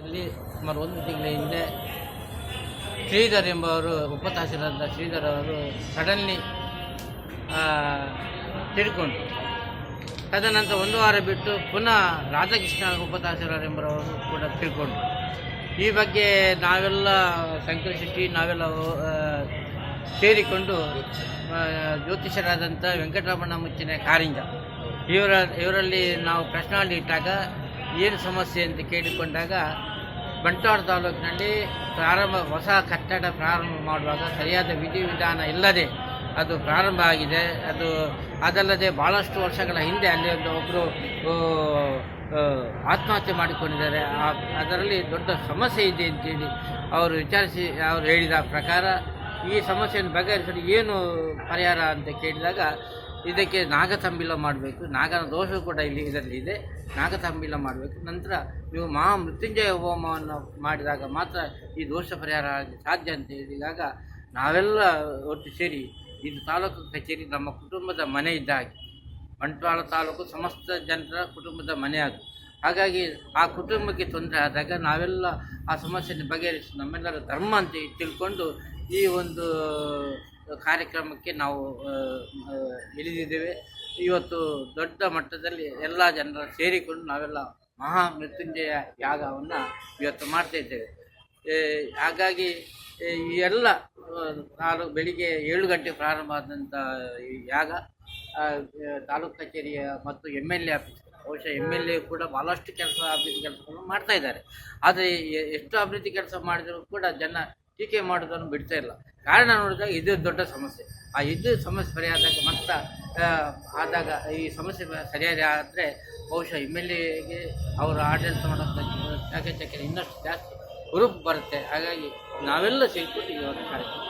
ಸುಮಾರು ಒಂದು ತಿಂಗಳ ಹಿಂದೆ ಶ್ರೀಧರ್ ಎಂಬವರು ಉಪ ಶ್ರೀಧರ್ ಅವರು ಸಡನ್ಲಿ ತಿಳ್ಕೊಂಡು ತದನಂತರ ಒಂದು ವಾರ ಬಿಟ್ಟು ಪುನಃ ರಾಧಾಕೃಷ್ಣ ಉಪ ಎಂಬರವರು ಕೂಡ ತಿಳ್ಕೊಂಡು ಈ ಬಗ್ಗೆ ನಾವೆಲ್ಲ ಸಂಕಲಿಸಿ ನಾವೆಲ್ಲ ಸೇರಿಕೊಂಡು ಜ್ಯೋತಿಷರಾದಂಥ ವೆಂಕಟರಮಣ ಮುಚ್ಚಿನ ಕಾರಿಂಜ ಇವರ, ಇವರಲ್ಲಿ ನಾವು ಪ್ರಶ್ನಾವಳಿ ಇಟ್ಟಾಗ ಏನು ಸಮಸ್ಯೆ ಅಂತ ಕೇಳಿಕೊಂಡಾಗ ಬಂಟ್ವಾಳ ತಾಲೂಕಿನಲ್ಲಿ ಪ್ರಾರಂಭ, ಹೊಸ ಕಟ್ಟಡ ಪ್ರಾರಂಭ ಮಾಡುವಾಗ ಸರಿಯಾದ ವಿಧಿವಿಧಾನ ಇಲ್ಲದೆ ಅದು ಪ್ರಾರಂಭ ಆಗಿದೆ. ಅದು ಅದಲ್ಲದೆ ಭಾಳಷ್ಟು ವರ್ಷಗಳ ಹಿಂದೆ ಅಲ್ಲಿ ಒಂದು ಒಬ್ಬರು ಆತ್ಮಹತ್ಯೆ ಮಾಡಿಕೊಂಡಿದ್ದಾರೆ. ಅದರಲ್ಲಿ ದೊಡ್ಡ ಸಮಸ್ಯೆ ಇದೆ ಅಂತೇಳಿ ಅವರು ವಿಚಾರಿಸಿ, ಅವರು ಹೇಳಿದ ಪ್ರಕಾರ ಈ ಸಮಸ್ಯೆಯನ್ನು ಬಗೆಹರಿಸಲು ಏನು ಪರಿಹಾರ ಅಂತ ಕೇಳಿದಾಗ ಇದಕ್ಕೆ ನಾಗತಂಬಿಲ ಮಾಡಬೇಕು. ನಾಗನ ದೋಷ ಕೂಡ ಇಲ್ಲಿ ಇದರಲ್ಲಿ ಇದೆ. ನಾಗತಂಬಿಲ ಮಾಡಬೇಕು. ನಂತರ ನೀವು ಮಹಾ ಮೃತ್ಯುಂಜಯ ಹೋಮವನ್ನು ಮಾಡಿದಾಗ ಮಾತ್ರ ಈ ದೋಷ ಪರಿಹಾರ ಸಾಧ್ಯ ಅಂತ ಹೇಳಿದಾಗ ನಾವೆಲ್ಲ ಒಟ್ಟು ಸೇರಿ ಇದು ತಾಲೂಕು ಕಚೇರಿ ನಮ್ಮ ಕುಟುಂಬದ ಮನೆ ಇದ್ದ ಹಾಗೆ. ಬಂಟ್ವಾಳ ತಾಲೂಕು ಸಮಸ್ತ ಜನರ ಕುಟುಂಬದ ಮನೆ ಅದು. ಹಾಗಾಗಿ ಆ ಕುಟುಂಬಕ್ಕೆ ತೊಂದರೆ ಆದಾಗ ನಾವೆಲ್ಲ ಆ ಸಮಸ್ಯೆಯನ್ನು ಬಗೆಹರಿಸಿ ನಮ್ಮೆಲ್ಲರ ಧರ್ಮ ಅಂತ ತಿಳ್ಕೊಂಡು ಈ ಒಂದು ಕಾರ್ಯಕ್ರಮಕ್ಕೆ ನಾವು ಇಳಿದಿದ್ದೇವೆ. ಇವತ್ತು ದೊಡ್ಡ ಮಟ್ಟದಲ್ಲಿ ಎಲ್ಲ ಜನರು ಸೇರಿಕೊಂಡು ನಾವೆಲ್ಲ ಮಹಾ ಮೃತ್ಯುಂಜಯ ಯಾಗವನ್ನು ಇವತ್ತು ಮಾಡ್ತಾ ಇದ್ದೇವೆ. ಹಾಗಾಗಿ ಈ ಎಲ್ಲ ತಾಲೂ ಬೆಳಿಗ್ಗೆ ಏಳು ಗಂಟೆ ಪ್ರಾರಂಭ ಆದಂಥ ಈ ಯಾಗ ತಾಲೂಕು ಕಚೇರಿಯ ಮತ್ತು ಎಂ ಎಲ್ ಎ ಆಫೀಸ್, ಬಹುಶಃ ಎಂ ಎಲ್ ಎ ಕೂಡ ಭಾಳಷ್ಟು ಕೆಲಸ ಅಭಿವೃದ್ಧಿ ಕೆಲಸಗಳನ್ನು ಮಾಡ್ತಾ ಇದ್ದಾರೆ. ಆದರೆ ಎಷ್ಟು ಅಭಿವೃದ್ಧಿ ಕೆಲಸ ಮಾಡಿದರೂ ಕೂಡ ಜನ ಟೀಕೆ ಮಾಡೋದನ್ನು ಬಿಡ್ತಾ ಇಲ್ಲ. ಕಾರಣ ನೋಡಿದಾಗ ಇದು ದೊಡ್ಡ ಸಮಸ್ಯೆ. ಆ ಇದು ಸಮಸ್ಯೆ ಸರಿಯಾದಾಗ ಮತ್ತೆ ಆದಾಗ ಈ ಸಮಸ್ಯೆ ಸರಿಯಾದ ಆದರೆ ಬಹುಶಃ ಎಂ ಎಲ್ ಎಗೆ ಅವರು ಆಡಳಿತ ಮಾಡೋದಕ್ಕೆ, ಇನ್ನಷ್ಟು ಜಾಸ್ತಿ ಹುರುಪು ಬರುತ್ತೆ. ಹಾಗಾಗಿ ನಾವೆಲ್ಲ ಸೇರಿಕೊಂಡು ಈ ಒಂದು ಕಾರ್ಯಕ್ರಮ